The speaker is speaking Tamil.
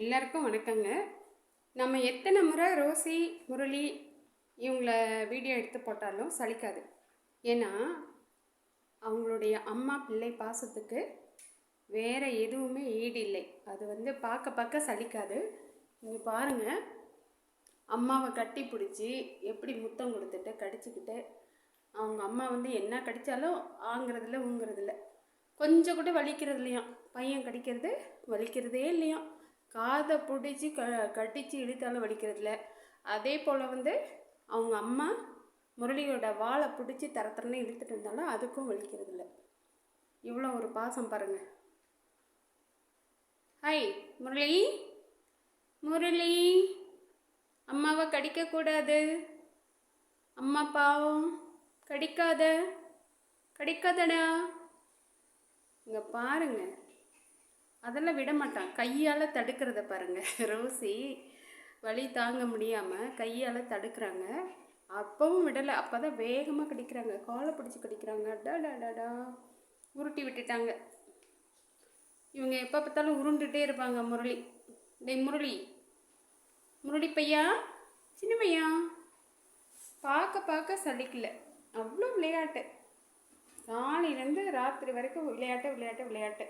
எல்லாருக்கும் வணக்கங்க. நம்ம எத்தனை முறை ரோசி முரளி இவங்கள வீடியோ எடுத்து போட்டாலும் சலிக்காது. ஏன்னா அவங்களுடைய அம்மா பிள்ளை பாசத்துக்கு வேறு எதுவுமே ஈடு இல்லை அது வந்து பார்க்க பார்க்க சலிக்காது. இங்கே பாருங்க. அம்மாவை கட்டி பிடிச்சி எப்படி முத்தம் கொடுத்துட்டு கடிச்சுக்கிட்டு அவங்க அம்மா வந்து என்ன கடித்தாலும் ஆங்கிறதில்ல ஊங்கிறதில்ல. கொஞ்சம் கூட வலிக்கிறது இல்லையா பையன் கடிக்கிறது வலிக்கிறதே இல்லையாம். காதை பிடிச்சி க கட்டிச்சு இழுத்தாலும் வலிக்கிறதில்ல. அதே போல் வந்து அவங்க அம்மா முரளியோட வாழை பிடிச்சி தரத்தரன்னு இழுத்துட்டு இருந்தாலும் அதுக்கும் வலிக்கிறதில்ல. இவ்வளோ ஒரு பாசம் பாருங்க. ஹாய் முரளி. முரளி அம்மாவை கடிக்கக்கூடாது. அம்மா பாவம் கடிக்காத கடிக்காதடா. இங்கே பாருங்கள் அதெல்லாம் விட மாட்டான். கையால் தடுக்கிறத பாருங்கள் ரோசி வலி தாங்க முடியாமல் கையால் தடுக்கிறாங்க. அப்பவும் விடலை. அப்போ தான் வேகமாக கடிக்கிறாங்க. காலை பிடிச்சி கடிக்கிறாங்க. டா உருட்டி விட்டுட்டாங்க. இவங்க எப்போ பார்த்தாலும் உருண்டுகிட்டே இருப்பாங்க முரளி. டேய் முரளி. முரளி பையா? சின்ன பையா? பார்க்க பார்க்க சலிக்கல. அவ்வளோ விளையாட்டு. காலையிலேருந்து ராத்திரி வரைக்கும் விளையாட்டு விளையாட்டு விளையாட்டு.